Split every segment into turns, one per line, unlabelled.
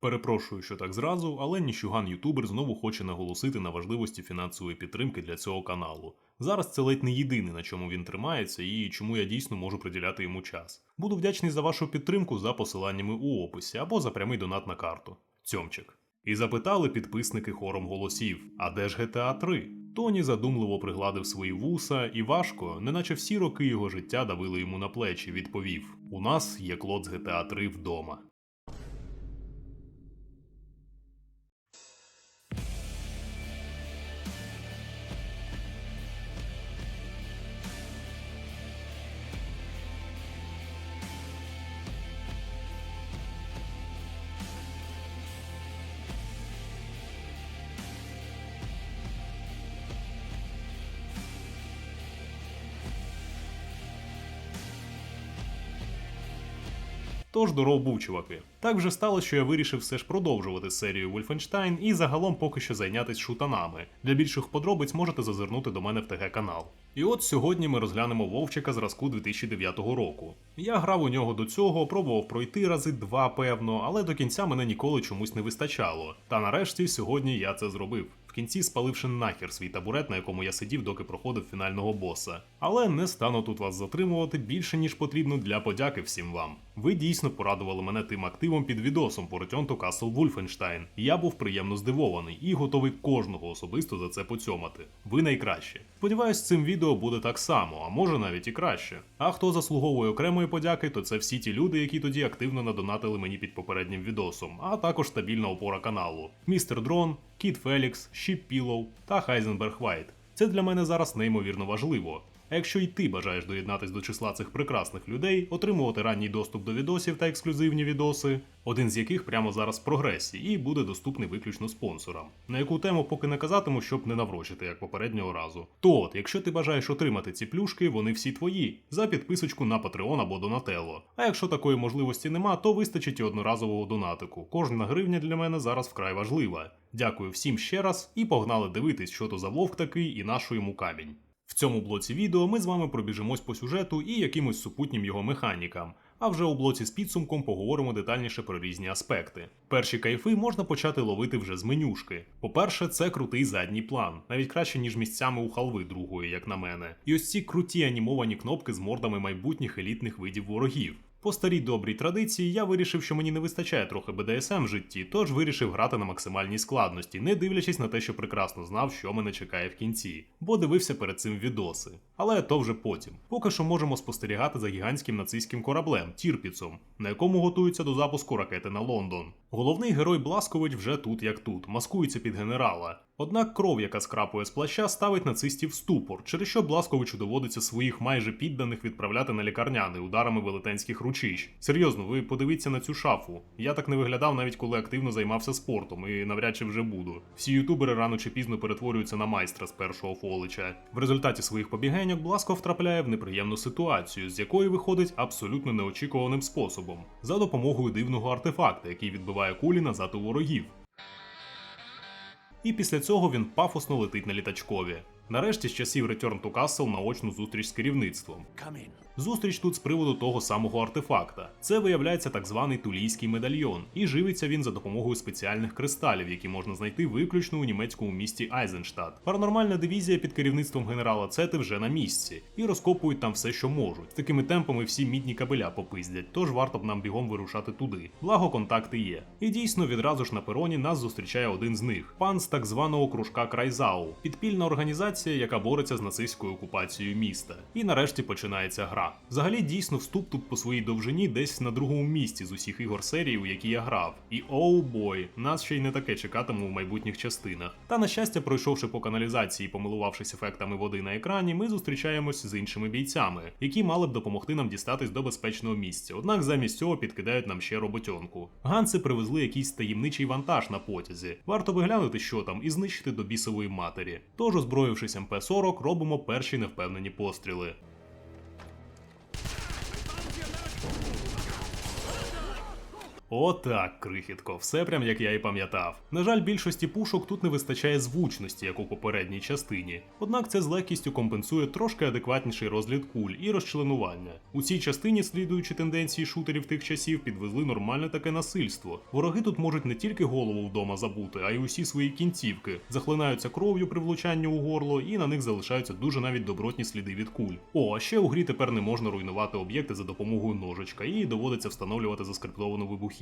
Перепрошую, що так зразу, але ніщуган ютубер знову хоче наголосити на важливості фінансової підтримки для цього каналу. Зараз це ледь не єдине, на чому він тримається, і чому я дійсно можу приділяти йому час. Буду вдячний за вашу підтримку за посиланнями у описі або за прямий донат на карту. Цьомчик. І запитали підписники хором голосів: а де ж GTA 3? Тоні задумливо пригладив свої вуса і важко, неначе всі роки його життя давили йому на плечі, відповів: У нас є клод з GTA 3 вдома. Тож здоров був, чуваки. Так вже сталося, що я вирішив все ж продовжувати серію Wolfenstein і загалом поки що зайнятися шутанами. Для більших подробиць можете зазирнути до мене в ТГ канал. І от сьогодні ми розглянемо Вовчика зразку 2009 року. Я грав у нього до цього, пробував пройти рази два, певно, але до кінця мене ніколи чомусь не вистачало. Та нарешті сьогодні я це зробив. В кінці спаливши нахер свій табурет, на якому я сидів, доки проходив фінального боса. Але не стану тут вас затримувати більше, ніж потрібно для подяки всім вам. Ви дійсно порадували мене тим активом під відосом по Return to Castle Wolfenstein. Я був приємно здивований і готовий кожного особисто за це поцьомати. Ви найкраще. Сподіваюсь, цим відео буде так само, а може навіть і краще. А хто заслуговує окремої подяки, то це всі ті люди, які тоді активно надонатили мені під попереднім відосом, а також стабільна опора каналу: Містер Дрон, Кіт Фелікс, Шіп Пілоу та Хайзенберг Вайт. Це для мене зараз неймовірно важливо. А якщо й ти бажаєш доєднатись до числа цих прекрасних людей, отримувати ранній доступ до відосів та ексклюзивні відоси, один з яких прямо зараз в прогресі і буде доступний виключно спонсорам, на яку тему поки не казатиму, щоб не наврочити, як попереднього разу. То от, якщо ти бажаєш отримати ці плюшки, вони всі твої, за підписочку на Patreon або Donatello. А якщо такої можливості нема, то вистачить і одноразового донатику. Кожна гривня для мене зараз вкрай важлива. Дякую всім ще раз і погнали дивитись, що то за вовк такий і нашу йому камінь. В цьому блоці відео ми з вами пробіжимось по сюжету і якимось супутнім його механікам. А вже у блоці з підсумком поговоримо детальніше про різні аспекти. Перші кайфи можна почати ловити вже з менюшки. По-перше, це крутий задній план, навіть краще, ніж місцями у халви другої, як на мене. І ось ці круті анімовані кнопки з мордами майбутніх елітних видів ворогів. По старій добрій традиції я вирішив, що мені не вистачає трохи BDSM в житті, тож вирішив грати на максимальній складності, не дивлячись на те, що прекрасно знав, що мене чекає в кінці, бо дивився перед цим відоси. Але то вже потім. Поки що можемо спостерігати за гігантським нацистським кораблем Тірпіцом, на якому готуються до запуску ракети на Лондон. Головний герой Бласкович вже тут як тут, маскується під генерала. Однак кров, яка скрапує з плаща, ставить нацистів в ступор, через що Бласковичу доводиться своїх майже підданих відправляти на лікарняний ударами велетенських ручищ. Серйозно, ви подивіться на цю шафу. Я так не виглядав навіть коли активно займався спортом, і навряд чи вже буду. Всі ютубери рано чи пізно перетворюються на майстра з першого фолича. В результаті своїх побігеньок Бласко втрапляє в неприємну ситуацію, з якої виходить абсолютно неочікуваним способом, за допомогою дивного артефакта, який відбиває кулі назад у ворогів. І після цього він пафосно летить на літачкові. Нарешті з часів Return to Castle на очну зустріч з керівництвом. Зустріч тут з приводу того самого артефакта. Це виявляється так званий тулійський медальйон, і живиться він за допомогою спеціальних кристалів, які можна знайти виключно у німецькому місті Айзенштадт. Паранормальна дивізія під керівництвом генерала Цети вже на місці і розкопують там все, що можуть. З такими темпами всі мідні кабеля попиздять, тож варто б нам бігом вирушати туди. Благо контакти є. І дійсно відразу ж на пероні нас зустрічає один з них пан з так званого кружка Крайзау, підпільна організація, яка бореться з нацистською окупацією міста. І нарешті починається гра. Взагалі, дійсно, вступ тут по своїй довжині десь на другому місці з усіх ігор серії, у які я грав. І оу бой, нас ще й не таке чекатиме в майбутніх частинах. Та на щастя, пройшовши по каналізації, помилувавшись ефектами води на екрані, ми зустрічаємось з іншими бійцями, які мали б допомогти нам дістатись до безпечного місця. Однак замість цього підкидають нам ще роботьонку. Ганси привезли якийсь таємничий вантаж на потязі. Варто виглянути, що там, і знищити до бісової матері. Тож, озброївшись МП-40, робимо перші невпевнені постріли. Отак, крихітко, все прям як я і пам'ятав. На жаль, більшості пушок тут не вистачає звучності, як у попередній частині. Однак це з легкістю компенсує трошки адекватніший розгляд куль і розчленування. У цій частині, слідуючи тенденції шутерів тих часів, підвезли нормальне таке насильство. Вороги тут можуть не тільки голову вдома забути, а й усі свої кінцівки, захлинаються кров'ю при влучанні у горло, і на них залишаються дуже навіть добротні сліди від куль. О, а ще у грі тепер не можна руйнувати об'єкти за допомогою ножичка, і доводиться встановлювати заскриптовану вибухівку.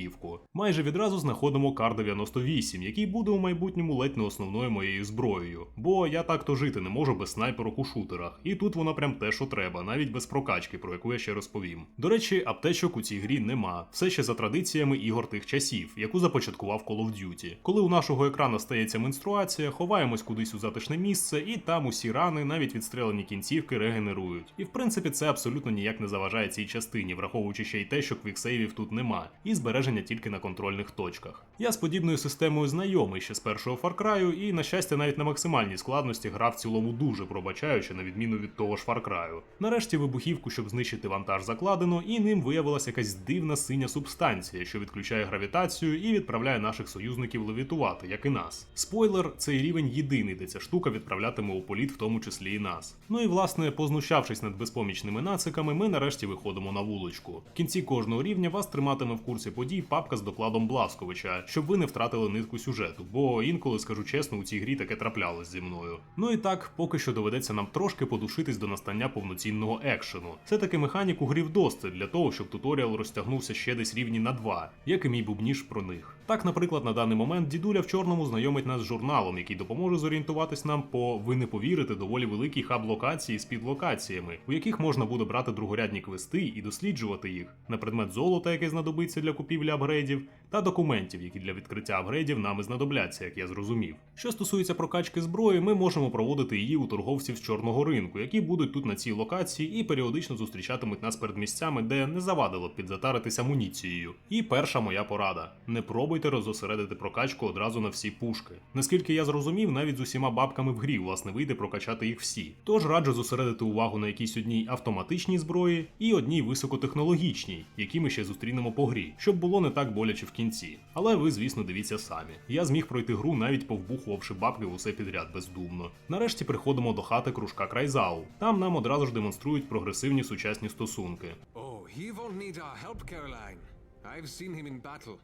Майже відразу знаходимо кар 98, який буде у майбутньому ледь не основною моєю зброєю. Бо я так то жити не можу без снайперок у шутерах, і тут вона прям те, що треба, навіть без прокачки, про яку я ще розповім. До речі, аптечок у цій грі нема. Все ще за традиціями ігор тих часів, яку започаткував Call of Duty. Коли у нашого екрана стається менструація, ховаємось кудись у затишне місце, і там усі рани, навіть відстрелені кінцівки, регенерують. І в принципі це абсолютно ніяк не заважає цій частині, враховуючи ще й те, що квіксейвів тут нема, і збереження тільки на контрольних точках. Я з подібною системою знайомий ще з першого Far Cry, і на щастя, навіть на максимальній складності гра в цілому дуже пробачаючи, на відміну від того ж Far Cry. Нарешті вибухівку, щоб знищити вантаж, закладено, і ним виявилася якась дивна синя субстанція, що відключає гравітацію і відправляє наших союзників левітувати, як і нас. Спойлер, цей рівень єдиний, де ця штука відправлятиме у політ, в тому числі і нас. Ну і власне, познущавшись над безпомічними нациками, ми нарешті виходимо на вуличку. В кінці кожного рівня вас триматиме в курсі подій папка з докладом Бласковича, щоб ви не втратили нитку сюжету, бо інколи, скажу чесно, у цій грі таке траплялось зі мною. Ну і так, поки що доведеться нам трошки подушитись до настання повноцінного екшену. Це таки механік у грі вдости для того, щоб туторіал розтягнувся ще десь рівні на два, як і мій бубніж про них. Так, наприклад, на даний момент дідуля в чорному знайомить нас з журналом, який допоможе зорієнтуватись нам по ви не повірите доволі великій хаб локації з підлокаціями, у яких можна буде брати другорядні квести і досліджувати їх на предмет золота, яке знадобиться для купівлі апгрейдів, та документів, які для відкриття апгрейдів нами знадобляться, як я зрозумів. Що стосується прокачки зброї, ми можемо проводити її у торговців з чорного ринку, які будуть тут на цій локації і періодично зустрічатимуть нас перед місцями, де не завадило б підзатаритись амуніцією. І перша моя порада: не пробуйте розосередити прокачку одразу на всі пушки. Наскільки я зрозумів, навіть з усіма бабками в грі власне вийде прокачати їх всі. Тож раджу зосередити увагу на якійсь одній автоматичній зброї і одній високотехнологічній, які ми ще зустрінемо по грі, щоб було не так боляче в кінці. Але ви, звісно, дивіться самі. Я зміг пройти гру навіть повбухувавши бабки в усе підряд бездумно. Нарешті приходимо до хати кружка Крайзау. Там нам одразу ж демонструють прогресивні сучасні стосунки.
Oh, he won't need our help, Caroline. I've seen him in battle.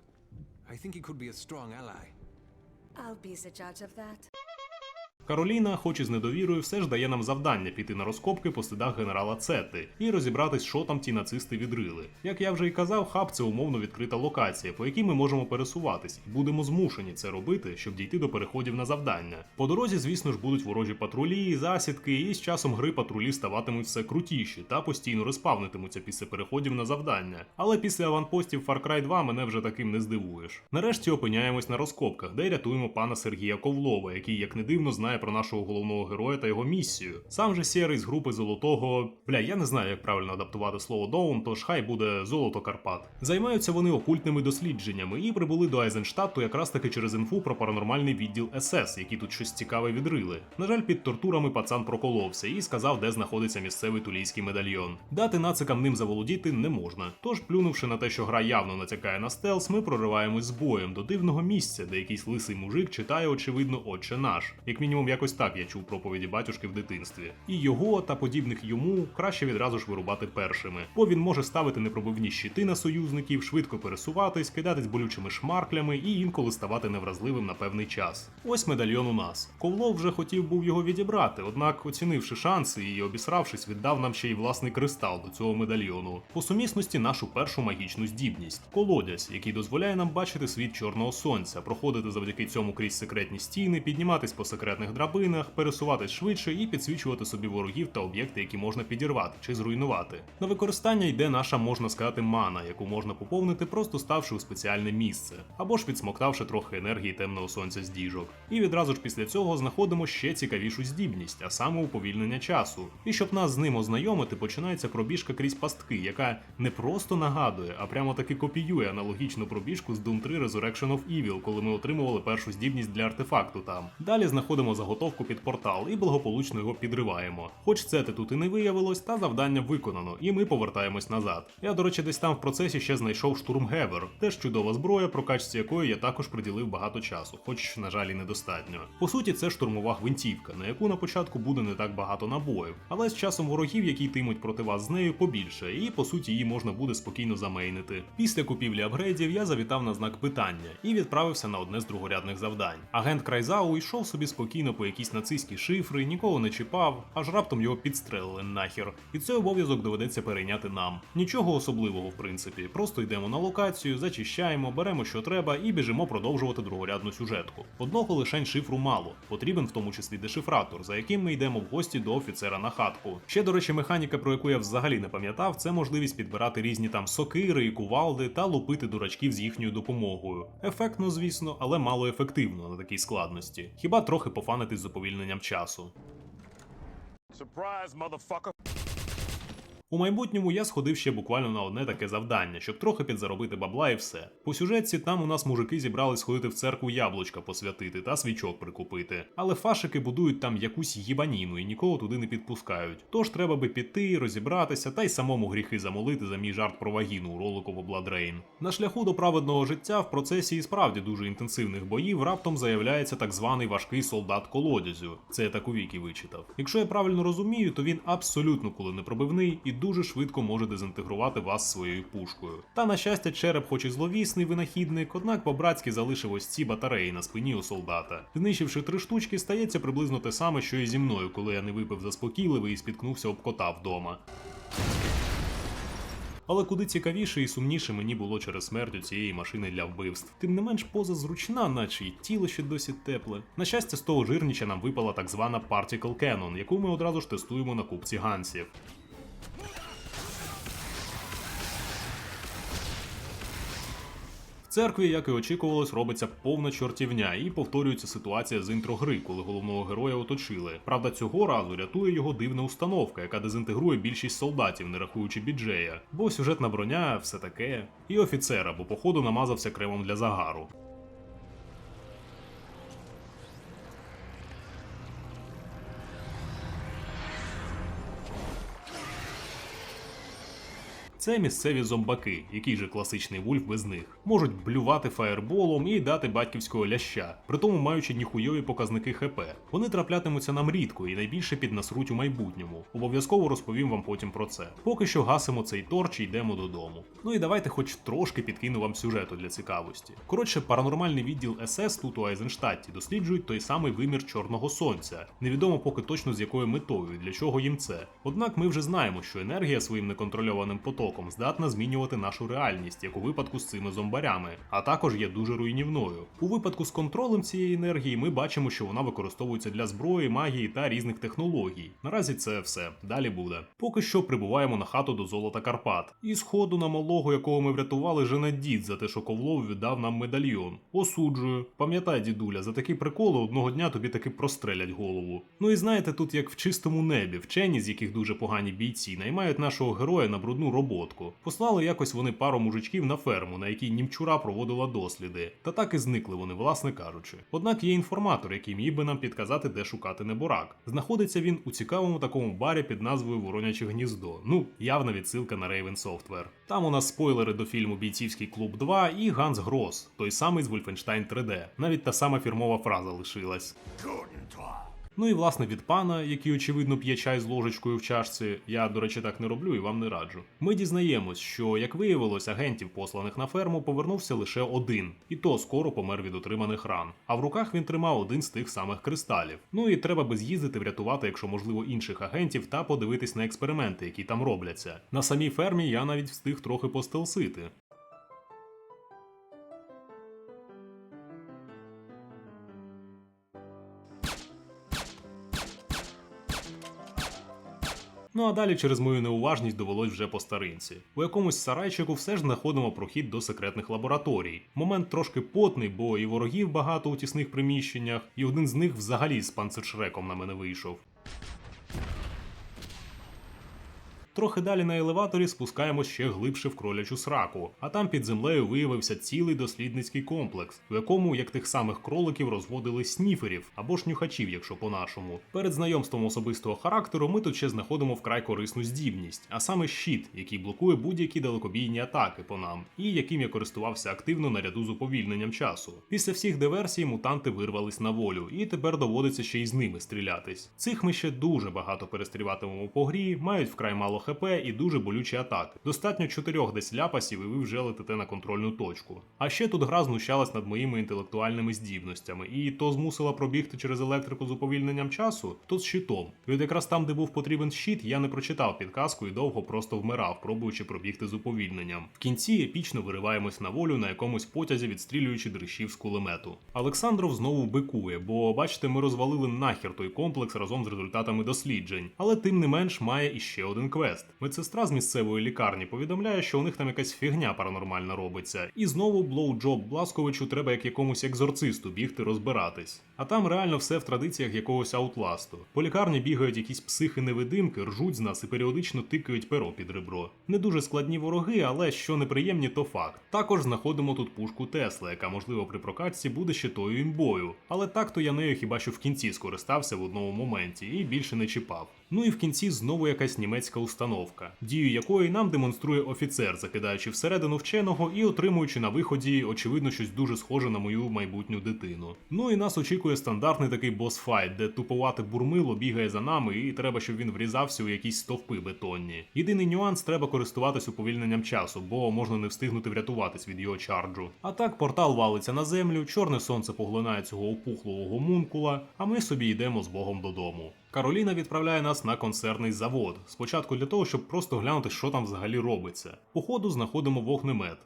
I think he could be a strong ally.
I'll be the judge of that.
Кароліна, хоч і з недовірою, все ж дає нам завдання піти на розкопки по слідах генерала Цети і розібратись, що там ті нацисти відрили. Як я вже й казав, хаб це умовно відкрита локація, по якій ми можемо пересуватись, і будемо змушені це робити, щоб дійти до переходів на завдання. По дорозі, звісно ж, будуть ворожі патрулі, засідки, і з часом гри патрулі ставатимуть все крутіші та постійно респавнитимуться після переходів на завдання. Але після аванпостів Far Cry 2 мене вже таким не здивуєш. Нарешті опиняємось на розкопках, де рятуємо пана Сергія Ковлова, який, як не дивно, знає про нашого головного героя та його місію. Сам же сірий з групи золотого. Бля, я не знаю, як правильно адаптувати слово Доун, тож хай буде золото Карпат. Займаються вони окультними дослідженнями і прибули до Айзенштадту якраз таки через інфу про паранормальний відділ СС, які тут щось цікаве відрили. На жаль, під тортурами пацан проколовся і сказав, де знаходиться місцевий тулійський медальйон. Дати нацикам ним заволодіти не можна. Тож, плюнувши на те, що гра явно натякає на стелс, ми прориваємось з боєм до дивного місця, де якийсь лисий мужик читає, очевидно, отче наш. Як мінімум, якось так я чув проповіді батюшки в дитинстві. І його та подібних йому краще відразу ж вирубати першими, бо він може ставити непробивні щити на союзників, швидко пересуватись, кидатись болючими шмарклями і інколи ставати невразливим на певний час. Ось медальйон у нас. Ковлов вже хотів був його відібрати, однак, оцінивши шанси і обісравшись, віддав нам ще й власний кристал до цього медальйону. По сумісності нашу першу магічну здібність колодязь, який дозволяє нам бачити світ чорного сонця, проходити завдяки цьому крізь секретні стіни, підніматись по секретних драбинах, пересуватись швидше і підсвічувати собі ворогів та об'єкти, які можна підірвати чи зруйнувати. На використання йде наша, можна сказати, мана, яку можна поповнити, просто ставши у спеціальне місце, або ж відсмоктавши трохи енергії темного сонця з діжок. І відразу ж після цього знаходимо ще цікавішу здібність, а саме уповільнення часу. І щоб нас з ним ознайомити, починається пробіжка крізь пастки, яка не просто нагадує, а прямо таки копіює аналогічну пробіжку з Doom 3 Resurrection of Evil, коли ми отримували першу здібність для артефакту там. Далі знаходимо заготовку під портал і благополучно його підриваємо. Хоч це тут і не виявилось, та завдання виконано, і ми повертаємось назад. Я, до речі, десь там в процесі ще знайшов штурмгевер, теж чудова зброя, прокачці якої я також приділив багато часу, хоч, на жаль, і недостатньо. По суті, це штурмова гвинтівка, на яку на початку буде не так багато набоїв, але з часом ворогів, які йтимуть проти вас з нею, побільше, і по суті її можна буде спокійно замейнити. Після купівлі апгрейдів я завітав на знак питання і відправився на одне з другорядних завдань. Агент Крайзау йшов собі спокійно по якісь нацистські шифри, нікого не чіпав, аж раптом його підстрелили нахер. І цей обов'язок доведеться перейняти нам. Нічого особливого, в принципі. Просто йдемо на локацію, зачищаємо, беремо що треба і біжимо продовжувати другорядну сюжетку. Одного лишень шифру мало, потрібен в тому числі дешифратор, за яким ми йдемо в гості до офіцера на хатку. Ще, до речі, механіка, про яку я взагалі не пам'ятав, це можливість підбирати різні там сокири і кувалди та лупити дурачків з їхньою допомогою. Ефектно, звісно, але мало ефективно на такій складності. Хіба трохи пофанити з уповільненням часу.
Surprise, motherfucker.
У майбутньому я сходив ще буквально на одне таке завдання, щоб трохи підзаробити бабла і все. По сюжетці там у нас мужики зібрали сходити в церкву яблучка посвятити та свічок прикупити. Але фашики будують там якусь їбаніну і нікого туди не підпускають. Тож треба би піти, розібратися та й самому гріхи замолити за мій жарт про вагіну у ролику в Бладрейн. На шляху до праведного життя в процесі і справді дуже інтенсивних боїв раптом заявляється так званий важкий солдат колодязю. Це я так у віки вичитав. Якщо я правильно розумію, то він абсолютно куленепробивний і дуже швидко може дезінтегрувати вас своєю пушкою. Та на щастя, череп, хоч і зловісний винахідник, однак по-братськи залишив ось ці батареї на спині у солдата. Знищивши три штучки, стається приблизно те саме, що і зі мною, коли я не випив заспокійливий і спіткнувся об кота вдома. Але куди цікавіше і сумніше мені було через смерть у цієї машини для вбивств. Тим не менш, поза зручна, наче й тіло ще досі тепле. На щастя, з того жирніча нам випала так звана Particle Cannon, яку ми одразу ж тестуємо на купці гансів. Церкві, як і очікувалось, робиться повна чортівня і повторюється ситуація з інтро гри, коли головного героя оточили. Правда, цього разу рятує його дивна установка, яка дезінтегрує більшість солдатів, не рахуючи біджея. Бо сюжетна броня, все таке. І офіцера, бо походу намазався кремом для загару. Це місцеві зомбаки, який же класичний вульф без них. Можуть блювати фаєрболом і дати батьківського ляща, при тому маючи ніхуйові показники ХП. Вони траплятимуться нам рідко і найбільше піднасруть у майбутньому. Обов'язково розповім вам потім про це. Поки що гасимо цей торч і йдемо додому. Ну і давайте хоч трошки підкину вам сюжету для цікавості. Коротше, паранормальний відділ СС тут у Айзенштадті досліджують той самий вимір Чорного Сонця. Невідомо поки точно з якою метою і для чого їм це. Однак ми вже знаємо, що енергія своїм неконтрольованим потоком здатна змінювати нашу реальність, як у випадку з цими зомбарями, а також є дуже руйнівною. У випадку з контролем цієї енергії ми бачимо, що вона використовується для зброї, магії та різних технологій. Наразі це все. Далі буде. Поки що прибуваємо на хату до золота Карпат. І сходу на малого, якого ми врятували, жене дід за те, що Ковлов віддав нам медальйон. Осуджую. Пам'ятай, дідуля, за такі приколи одного дня тобі таки прострелять голову. Ну і знаєте, тут як в чистому небі, вчені, з яких дуже погані бійці, наймають нашого героя на брудну роботку. Послали якось вони пару мужичків на ферму, на якій німчура проводила досліди. Та так і зникли вони, власне кажучи. Однак є інформатор, який міг би нам підказати, де шукати неборак. Знаходиться він у цікавому такому барі під назвою Вороняче гніздо. Ну, явна відсилка на Raven Software. Там у нас спойлери до фільму Бійцівський клуб 2 і Ганс Грос, той самий з Wolfenstein 3D. Навіть та сама фірмова фраза лишилась. Ну і власне від пана, який очевидно п'є чай з ложечкою в чашці, я, до речі, так не роблю і вам не раджу. Ми дізнаємось, що, як виявилось, агентів, посланих на ферму, повернувся лише один, і то скоро помер від отриманих ран. А в руках він тримав один з тих самих кристалів. Ну і треба би з'їздити врятувати, якщо можливо, інших агентів, та подивитись на експерименти, які там робляться. На самій фермі я навіть встиг трохи постелсити. Ну а далі через мою неуважність довелось вже по старинці. У якомусь сарайчику все ж знаходимо прохід до секретних лабораторій. Момент трошки потний, бо і ворогів багато у тісних приміщеннях, і один з них взагалі з панцершреком на мене вийшов. Трохи далі на елеваторі спускаємось ще глибше в кролячу сраку, а там під землею виявився цілий дослідницький комплекс, в якому, як тих самих кроликів, розводили сніферів або ж нюхачів, якщо по-нашому. Перед знайомством особистого характеру ми тут ще знаходимо вкрай корисну здібність, а саме щит, який блокує будь-які далекобійні атаки по нам, і яким я користувався активно наряду з уповільненням часу. Після всіх диверсій мутанти вирвались на волю, і тепер доводиться ще й з ними стрілятись. Цих ми ще дуже багато перестрілятимемо по грі, мають вкрай мало хп і дуже болючі атаки. Достатньо чотирьох десь ляпасів, і ви вже летите на контрольну точку. А ще тут гра знущалась над моїми інтелектуальними здібностями, і то змусила пробігти через електрику з уповільненням часу, то з щитом. От якраз там, де був потрібен щит, я не прочитав підказку і довго просто вмирав, пробуючи пробігти з уповільненням. В кінці епічно вириваємось на волю на якомусь потязі, відстрілюючи дрищів з кулемету. Олександров знову бикує, бо бачите, ми розвалили нахер той комплекс разом з результатами досліджень, але тим не менш має іще один квест. Медсестра з місцевої лікарні повідомляє, що у них там якась фігня паранормальна робиться, і знову блоуджоб Бласковичу треба як якомусь екзорцисту бігти розбиратись. А там реально все в традиціях якогось аутласту. По лікарні бігають якісь психи-невидимки, ржуть з нас і періодично тикають перо під ребро. Не дуже складні вороги, але що неприємні, то факт. Також знаходимо тут пушку Тесла, яка можливо при прокатці буде ще тою імбою. Але так то я нею хіба що в кінці скористався в одному моменті і більше не чіпав. Ну і в кінці знову якась німецька установка, дію якої нам демонструє офіцер, закидаючи всередину вченого і отримуючи на виході, очевидно, щось дуже схоже на мою майбутню дитину. Ну і нас очікує стандартний такий босфайт, де туповате бурмило бігає за нами, і треба, щоб він врізався у якісь стовпи бетонні. Єдиний нюанс треба користуватись уповільненням часу, бо можна не встигнути врятуватись від його чарджу. А так портал валиться на землю, чорне сонце поглинає цього опухлого гомункула, а ми собі йдемо з Богом додому. Кароліна відправляє нас на консервний завод. Спочатку для того, щоб просто глянути, що там взагалі робиться. По ходу знаходимо вогнемет.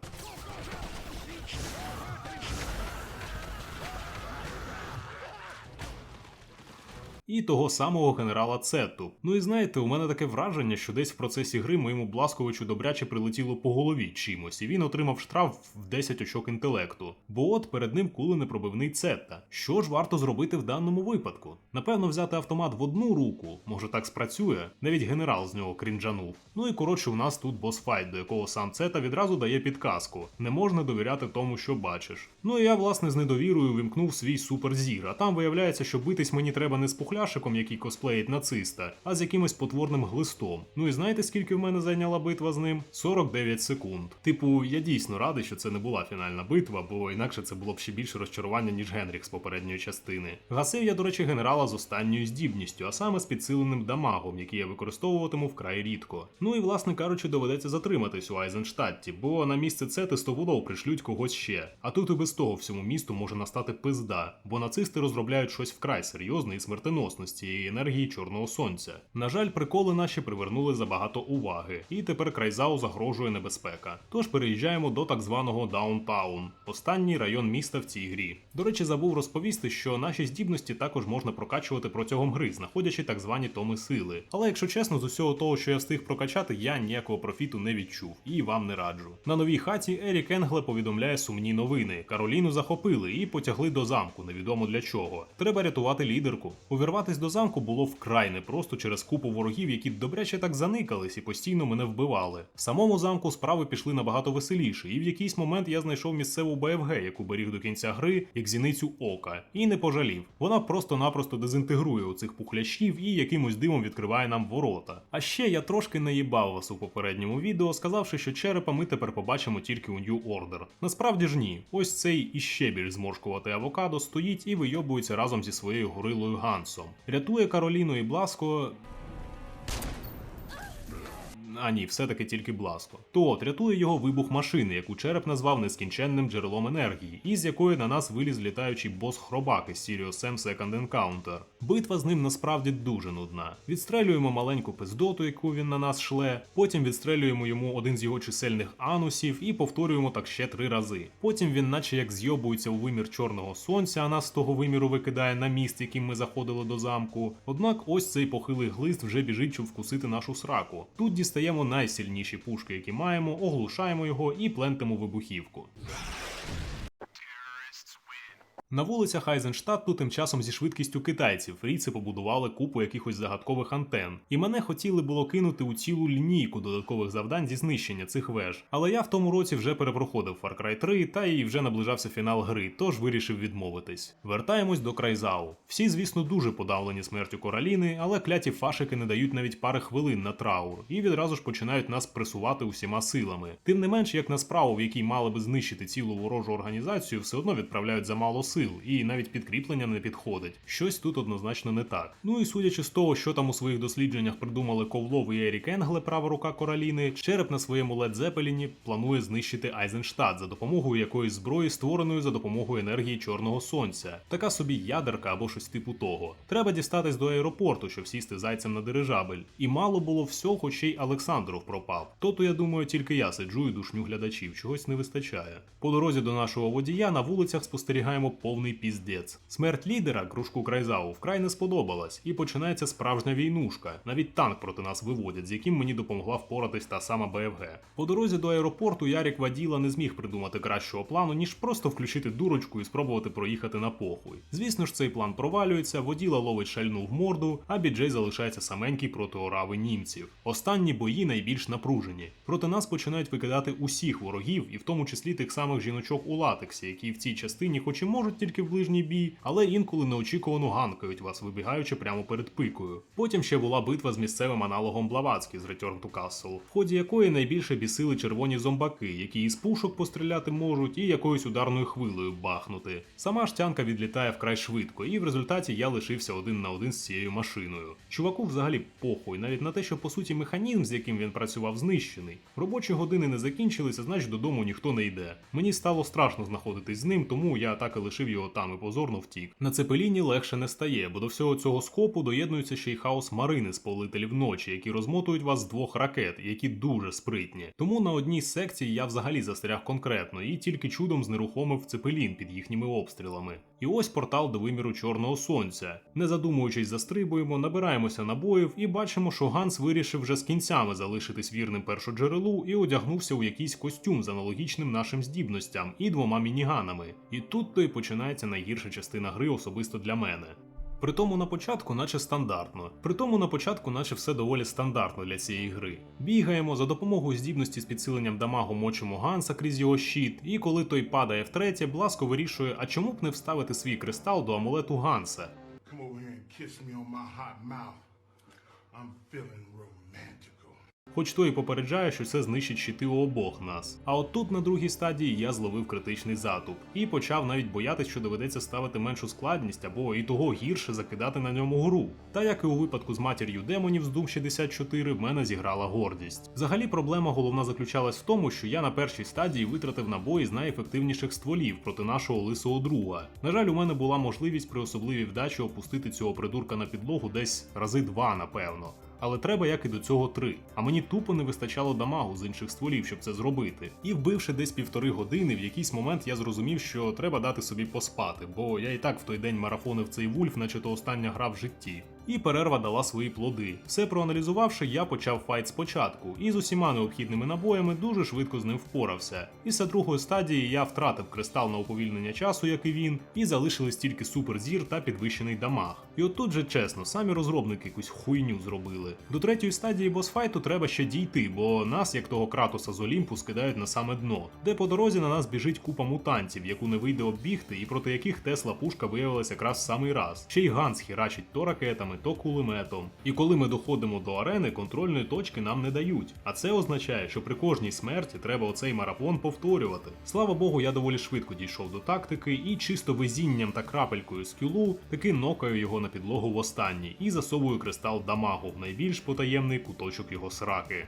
І того самого генерала Цетту. Ну і знаєте, у мене таке враження, що десь в процесі гри моєму Бласковичу добряче прилетіло по голові чимось, і він отримав штраф в 10 очок інтелекту. Бо от перед ним куленепробивний Цетта. Що ж варто зробити в даному випадку? Напевно, взяти автомат в одну руку, може так спрацює. Навіть генерал з нього крінжанув. Ну і коротше, у нас тут босфайт, до якого сам Цета відразу дає підказку. Не можна довіряти тому, що бачиш. Ну і я, власне, з недовірою вимкнув свій суперзір, а там виявляється, що битись мені треба не з пухляшиком, який косплеїть нациста, а з якимось потворним глистом. Ну і знаєте, скільки в мене зайняла битва з ним? 49 секунд. Типу, я дійсно радий, що це не була фінальна битва, бо інакше це було б ще більше розчарування, ніж Генріх з попередньої частини. Гасив я, до речі, генерала з останньою здібністю, а саме з підсиленим дамагом, який я використовуватиму вкрай рідко. Ну і власне кажучи, доведеться затриматись у Айзенштадті, бо на місце це тестоводов пришлють когось ще. А тут і без того всьому місту може настати пизда, бо нацисти розробляють щось вкрай серйозне і смертоносне з цієї енергії чорного сонця. На жаль, приколи наші привернули забагато уваги, і тепер Крайзау загрожує небезпека. Тож переїжджаємо до так званого Даунтаун, останній район міста в цій грі. До речі, забув розповісти, що наші здібності також можна прокачувати протягом гри, знаходячи так звані томи сили. Але якщо чесно, з усього того, що я встиг прокачати, я ніякого профіту не відчув і вам не раджу. На новій хаті Ерік Енгле повідомляє сумні новини. Кароліну захопили і потягли до замку, невідомо для чого. Треба рятувати лідерку. Увірватись до замку було вкрай непросто через купу ворогів, які добряче так заникались і постійно мене вбивали. В самому замку справи пішли набагато веселіше, і в якийсь момент я знайшов місцеву БФГ, яку беріг до кінця гри як зіницю ока, і не пожалів. Вона просто-напросто дезінтегрує у цих пухлящів і якимось димом відкриває нам ворота. А ще я трошки наїбав вас у попередньому відео, сказавши, що черепа ми тепер побачимо тільки у New Order. Насправді ж ні, ось цей іще більш зморшкуватий авокадо стоїть і вийобується разом зі своєю горилою Гансом. Рятує Кароліну і Бласко. А ні, все-таки тільки Бласко. То от рятує його вибух машини, яку череп назвав нескінченним джерелом енергії, і з якої на нас виліз літаючий бос хробак із Sirius Sam Second Encounter. Битва з ним насправді дуже нудна. Відстрелюємо маленьку пиздоту, яку він на нас шле, потім відстрелюємо йому один з його чисельних анусів і повторюємо так ще три рази. Потім він, наче як зйобується у вимір чорного сонця, а нас з того виміру викидає на міст, яким ми заходили до замку. Однак ось цей похилий глист вже біжить, щоб вкусити нашу сраку. Тут дістаємо найсильніші пушки, які маємо, оглушаємо його і плентимо вибухівку. На вулицях Айзенштадту тим часом зі швидкістю китайців фріци побудували купу якихось загадкових антен, і мене хотіли було кинути у цілу лінійку додаткових завдань зі знищення цих веж. Але я в тому році вже перепроходив Far Cry 3 та і вже наближався фінал гри, тож вирішив відмовитись. Вертаємось до Крайзау. Всі, звісно, дуже подавлені смертю Кораліни, але кляті фашики не дають навіть пари хвилин на траур і відразу ж починають нас пресувати усіма силами. Тим не менш, як на справу, в якій мали би знищити цілу ворожу організацію, все одно відправляють замало сил, і навіть підкріплення не підходить. Щось тут однозначно не так. Ну і судячи з того, що там у своїх дослідженнях придумали Ковлов і Ерік Енгле, права рука Кораліни, череп на своєму Лед Зепеліні планує знищити Айзенштадт за допомогою якоїсь зброї, створеної за допомогою енергії Чорного Сонця. Така собі ядерка або щось типу того. Треба дістатись до аеропорту, щоб сісти зайцем на дирижабель. І мало було всього, ще й Олександров пропав. То-то я думаю, тільки я сиджу і душню глядачів, чогось не вистачає. По дорозі до нашого водія на вулицях спостерігаємо повний піздець. Смерть лідера, кружку Крайзау, вкрай не сподобалась, і починається справжня війнушка. Навіть танк проти нас виводять, з яким мені допомогла впоратись та сама БФГ. По дорозі до аеропорту Ярік Ваділа не зміг придумати кращого плану, ніж просто включити дурочку і спробувати проїхати на похуй. Звісно ж, цей план провалюється, воділа ловить шальну в морду, а біджей залишається саменький проти орави німців. Останні бої найбільш напружені. Проти нас починають викидати усіх ворогів, і в тому числі тих самих жіночок у латексі, які в цій частині, хоч і можуть тільки в ближній бій, але інколи неочікувано ганкають вас, вибігаючи прямо перед пикою. Потім ще була битва з місцевим аналогом Блаватський з Return to Castle, в ході якої найбільше бісили червоні зомбаки, які із пушок постріляти можуть і якоюсь ударною хвилею бахнути. Сама ж тянка відлітає вкрай швидко, і в результаті я лишився один на один з цією машиною. Чуваку взагалі похуй, навіть на те, що по суті механізм, з яким він працював, знищений. Робочі години не закінчилися, значить додому ніхто не йде. Мені стало страшно знаходитись з ним, тому я так і лишив його там і позорно втік. На цепеліні легше не стає, бо до всього цього скопу доєднується ще й хаос марини з повелителів ночі, які розмотують вас з двох ракет, які дуже спритні. Тому на одній з секцій я взагалі застряг конкретно і тільки чудом знерухомив цепелін під їхніми обстрілами. І ось портал до виміру Чорного Сонця. Не задумуючись, застрибуємо, набираємося набоїв і бачимо, що Ганс вирішив вже з кінцями залишитись вірним першоджерелу і одягнувся у якийсь костюм з аналогічним нашим здібностям і двома мініганами. І тут то й починається найгірша частина гри особисто для мене. Притому на початку, наче стандартно. Притому на початку, наче все доволі стандартно для цієї гри. Бігаємо за допомогою здібності з підсиленням дамагу мочимо Ганса крізь його щит, і коли той падає втретє, Бласко вирішує, а чому б не вставити свій кристал до амулету Ганса.
Come over here and kiss me on my hot mouth. I'm feeling romantical.
Хоч той і попереджає, що це знищить щити у обох нас. А от тут на другій стадії я зловив критичний затуп і почав навіть боятись, що доведеться ставити меншу складність або і того гірше закидати на ньому гру. Та як і у випадку з матір'ю демонів з Doom 64, в мене зіграла гордість. Взагалі, проблема головна заключалась в тому, що я на першій стадії витратив набої з найефективніших стволів проти нашого лисого друга. На жаль, у мене була можливість при особливій вдачі опустити цього придурка на підлогу десь рази два, напевно. Але треба як і до цього три. А мені тупо не вистачало дамагу з інших стволів, щоб це зробити. І вбивши десь півтори години, в якийсь момент я зрозумів, що треба дати собі поспати, бо я і так в той день марафонив цей вульф, наче то остання гра в житті. І перерва дала свої плоди. Все проаналізувавши, я почав файт спочатку, і з усіма необхідними набоями дуже швидко з ним впорався. Після другої стадії я втратив кристал на уповільнення часу, як і він, і залишились тільки суперзір та підвищений дамаг. І отут же чесно, самі розробники якусь хуйню зробили. До третьої стадії босфайту треба ще дійти, бо нас, як того кратоса з Олімпу, скидають на саме дно, де по дорозі на нас біжить купа мутантів, яку не вийде оббігти, і проти яких Тесла пушка виявилася якраз в самий раз. Ще й Ганс хірачить то ракетами, то кулеметом. І коли ми доходимо до арени, контрольної точки нам не дають. А це означає, що при кожній смерті треба оцей марафон повторювати. Слава Богу, я доволі швидко дійшов до тактики і чисто везінням та крапелькою скілу таки нокаю його на підлогу в останній і засовую кристал дамагу в найбільш потаємний куточок його сраки.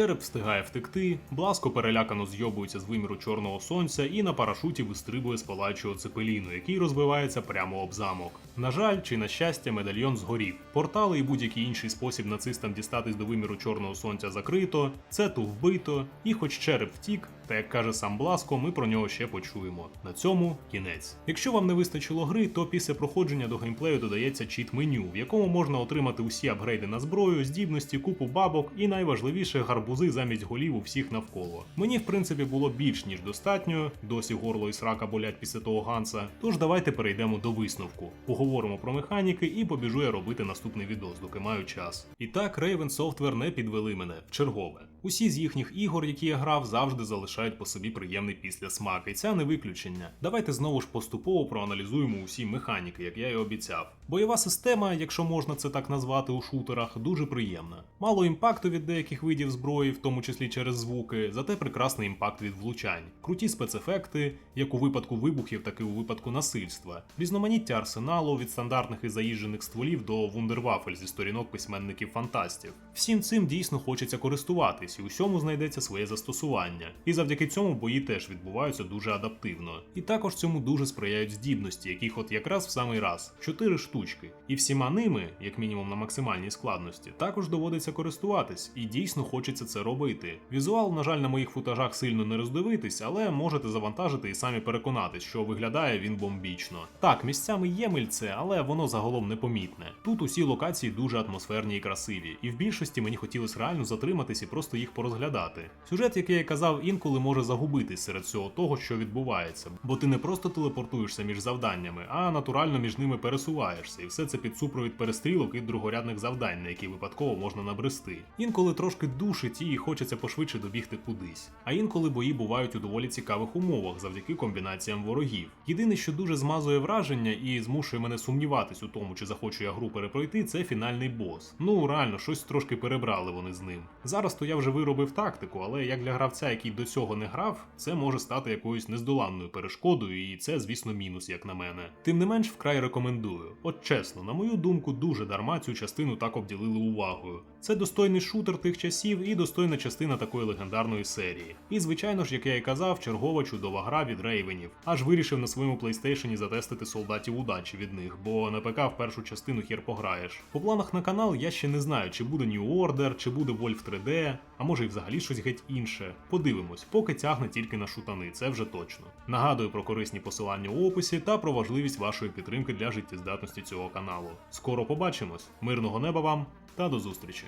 Череп встигає втекти, Бласко перелякано зйобується з виміру чорного сонця і на парашуті вистрибує з палаючого цепеліну, який розбивається прямо об замок. На жаль, чи на щастя, медальйон згорів. Портали і будь-який інший спосіб нацистам дістатись до виміру чорного сонця закрито, цету вбито, і хоч череп втік, Та як каже сам Бласко, ми про нього ще почуємо. На цьому кінець. Якщо вам не вистачило гри, то після проходження до геймплею додається чіт меню, в якому можна отримати усі апгрейди на зброю, здібності, купу бабок і найважливіше гарбузи замість голів у всіх навколо. Мені в принципі було більш ніж достатньо, досі горло і срака болять після того ганса. Тож давайте перейдемо до висновку. Поговоримо про механіки і побіжу я робити наступний відос, доки маю час. І так, Raven Software не підвели мене в чергове. Усі з їхніх ігор, які я грав, завжди залишають по собі приємний післясмак, і це не виключення. Давайте знову ж поступово проаналізуємо усі механіки, як я і обіцяв. Бойова система, якщо можна це так назвати у шутерах, дуже приємна. Мало імпакту від деяких видів зброї, в тому числі через звуки, зате прекрасний імпакт від влучань, круті спецефекти, як у випадку вибухів, так і у випадку насильства, різноманіття арсеналу від стандартних і заїжджених стволів до вундервафель зі сторінок письменників фантастів. Всім цим дійсно хочеться користуватись, і усьому знайдеться своє застосування. І завдяки цьому бої теж відбуваються дуже адаптивно. І також цьому дуже сприяють здібності, яких от якраз в самий раз чотири штучки. І всіма ними, як мінімум на максимальній складності, також доводиться користуватись, і дійсно хочеться це робити. Візуал, на жаль, на моїх футажах сильно не роздивитись, але можете завантажити і самі переконатись, що виглядає він бомбічно. Так, місцями є мильце, але воно загалом непомітне. Тут усі локації дуже атмосферні і красиві, і в більшості мені хотілося реально затриматись і просто їх порозглядати. Сюжет, як я казав, інколи може загубитись серед всього того, що відбувається, бо ти не просто телепортуєшся між завданнями, а натурально між ними пересуваєшся, і все це під супровід перестрілок і другорядних завдань, на які випадково можна набрести. Інколи трошки душить і хочеться пошвидше добігти кудись. А інколи бої бувають у доволі цікавих умовах завдяки комбінаціям ворогів. Єдине, що дуже змазує враження і змушує мене сумніватись у тому, чи захочу я гру перепройти, це фінальний бос. Ну реально, щось трошки перебрали вони з ним. Зараз то я вже виробив тактику, але як для гравця, який до цього не грав, це може стати якоюсь нездоланною перешкодою, і це, звісно, мінус, як на мене. Тим не менш, вкрай рекомендую. От чесно, на мою думку, дуже дарма цю частину так обділили увагою. Це достойний шутер тих часів і достойна частина такої легендарної серії. І звичайно ж, як я і казав, чергова чудова гра від рейвенів. Аж вирішив на своєму PlayStation затестити солдатів удачі від них, бо на ПК в першу частину хер пограєш. По планах на канал я ще не знаю, чи буде New Order, чи буде Wolf 3D, а може і взагалі щось геть інше. Подивимось, поки тягне тільки на шутани, це вже точно. Нагадую про корисні посилання у описі та про важливість вашої підтримки для життєздатності цього каналу. Скоро побачимось, мирного неба вам та до зустрічі!